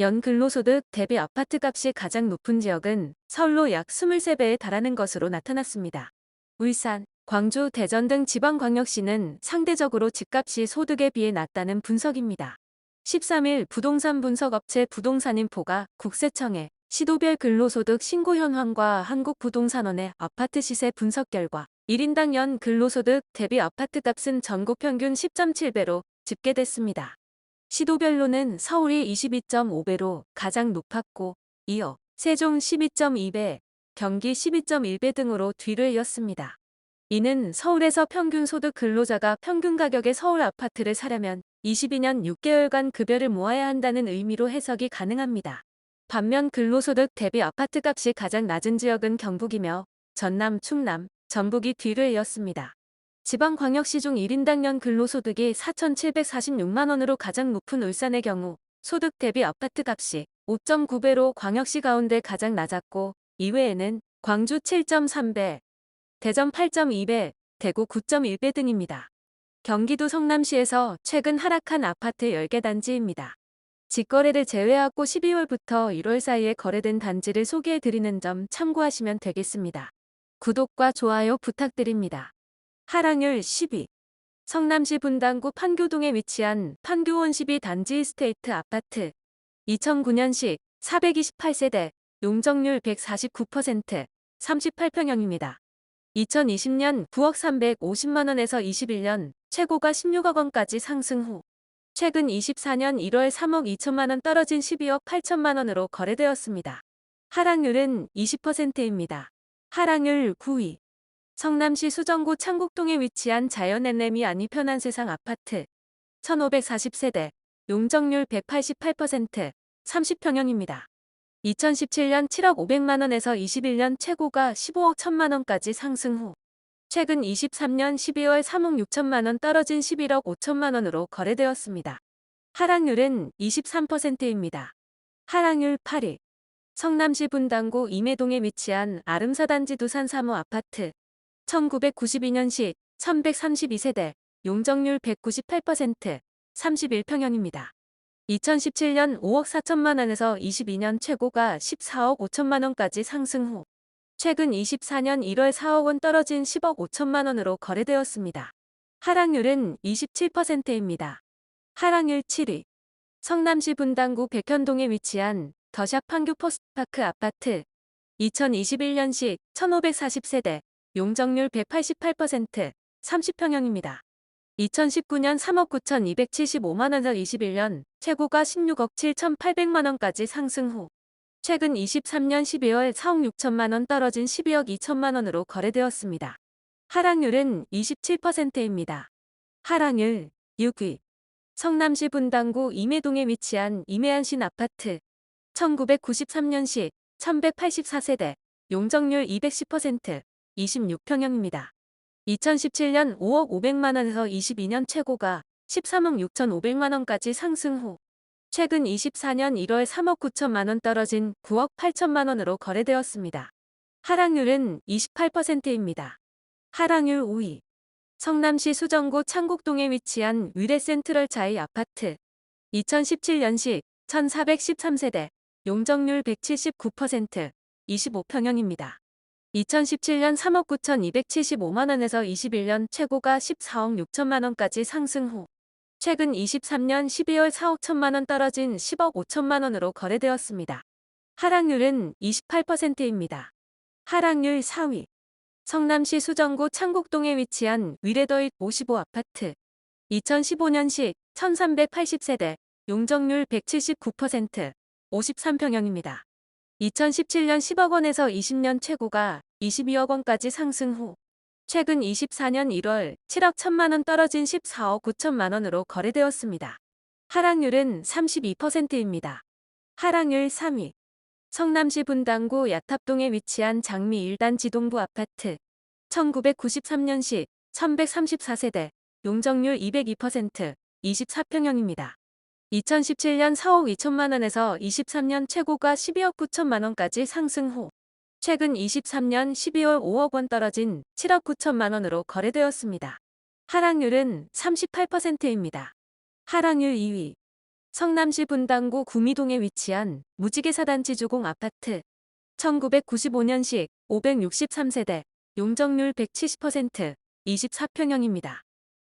연 근로소득 대비 아파트 값이 가장 높은 지역은 서울로 약 23배에 달하는 것으로 나타났습니다. 울산, 광주, 대전 등 지방광역시는 상대적으로 집값이 소득에 비해 낮다는 분석입니다. 13일 부동산 분석업체 부동산인포가 국세청에 시도별 근로소득 신고 현황과 한국부동산원의 아파트 시세 분석 결과 1인당 연 근로소득 대비 아파트 값은 전국 평균 10.7배로 집계됐습니다. 시도별로는 서울이 22.5배로 가장 높았고 이어 세종 12.2배, 경기 12.1배 등으로 뒤를 이었습니다. 이는 서울에서 평균 소득 근로자가 평균 가격의 서울 아파트를 사려면 22년 6개월간 급여를 모아야 한다는 의미로 해석이 가능합니다. 반면 근로소득 대비 아파트 값이 가장 낮은 지역은 경북이며 전남, 충남, 전북이 뒤를 이었습니다. 지방광역시 중 1인당 연 근로소득이 4,746만원으로 가장 높은 울산의 경우 소득 대비 아파트 값이 5.9배로 광역시 가운데 가장 낮았고 이외에는 광주 7.3배, 대전 8.2배, 대구 9.1배 등입니다. 경기도 성남시에서 최근 하락한 아파트 10개 단지입니다. 직거래를 제외하고 12월부터 1월 사이에 거래된 단지를 소개해 드리는 점 참고하시면 되겠습니다. 구독과 좋아요 부탁드립니다. 하락률 10위 성남시 분당구 판교동에 위치한 판교원 12단지 스테이트 아파트 2009년식 428세대 용적률 149% 38평형입니다. 2020년 9억 350만원에서 21년 최고가 16억 원까지 상승 후 최근 24년 1월 3억 2천만원 떨어진 12억 8천만원으로 거래되었습니다. 하락률은 20%입니다. 하락률 9위 성남시 수정구 창곡동에 위치한 자연엔렘이 아니 편한 세상 아파트 1540세대 용적률 188% 30평형입니다. 2017년 7억 500만원에서 21년 최고가 15억 1천만원까지 상승 후 최근 23년 12월 3억 6천만원 떨어진 11억 5천만원으로 거래되었습니다. 하락률은 23%입니다. 하락률 8위 성남시 분당구 임해동에 위치한 아름사단지 두산 3호 아파트 1992년식 1132세대 용적률 198% 31평형입니다. 2017년 5억 4천만 원에서 22년 최고가 14억 5천만 원까지 상승 후 최근 24년 1월 4억 원 떨어진 10억 5천만 원으로 거래되었습니다. 하락률은 27%입니다. 하락률 7위 성남시 분당구 백현동에 위치한 더샵 판교 포스트파크 아파트 2021년식 1540세대 용적률 188% 30평형입니다. 2019년 3억 9,275만원에서 21년 최고가 16억 7,800만원까지 상승 후 최근 23년 12월 4억 6천만원 떨어진 12억 2천만원으로 거래되었습니다. 하락률은 27%입니다. 하락률 6위 성남시 분당구 임해동에 위치한 임해안신 아파트 1993년식 1184세대 용적률 210% 26평형입니다. 2017년 5억 500만원에서 22년 최고가 13억 6,500만원까지 상승 후 최근 24년 1월 3억 9천만원 떨어진 9억 8천만원으로 거래되었습니다. 하락률은 28%입니다. 하락률 5위 성남시 수정구 창곡동에 위치한 위례 센트럴 자이 아파트 2017년식 1413세대 용적률 179% 25평형입니다. 2017년 3억 9,275만원에서 21년 최고가 14억 6천만원까지 상승 후 최근 23년 12월 4억 1천만원 떨어진 10억 5천만원으로 거래되었습니다. 하락률은 28%입니다. 하락률 4위 성남시 수정구 창곡동에 위치한 위레더잇 55 아파트 2015년식 1380세대 용적률 179% 53평형입니다. 2017년 10억 원에서 20년 최고가 22억 원까지 상승 후 최근 24년 1월 7억 1천만 원 떨어진 14억 9천만 원으로 거래되었습니다. 하락률은 32%입니다. 하락률 3위 성남시 분당구 야탑동에 위치한 장미 1단 지동부 아파트 1993년식 1134세대 용적률 202% 24평형입니다. 2017년 4억 2천만 원에서 23년 최고가 12억 9천만 원까지 상승 후 최근 23년 12월 5억 원 떨어진 7억 9천만 원으로 거래되었습니다. 하락률은 38%입니다. 하락률 2위 성남시 분당구 구미동에 위치한 무지개사단지 주공 아파트. 1995년식 563세대, 용적률 170%, 24평형입니다.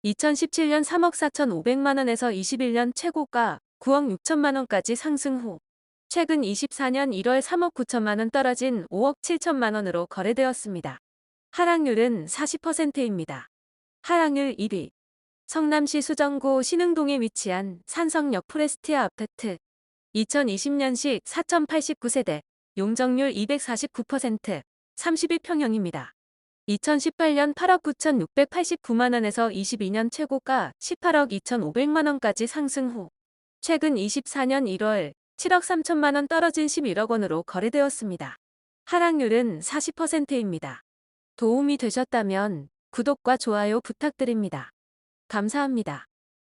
2017년 3억 4천5백만 원에서 21년 최고가 9억 6천만 원까지 상승 후 최근 24년 1월 3억 9천만 원 떨어진 5억 7천만 원으로 거래되었습니다. 하락률은 40%입니다. 하락률 1위 성남시 수정구 신흥동에 위치한 산성역 프레스티아 아파트 2020년식 4,089세대 용적률 249% 32평형입니다. 2018년 8억 9,689만 원에서 22년 최고가 18억 2,500만 원까지 상승 후 최근 24년 1월 7억 3천만 원 떨어진 11억 원으로 거래되었습니다. 하락률은 40%입니다. 도움이 되셨다면 구독과 좋아요 부탁드립니다. 감사합니다.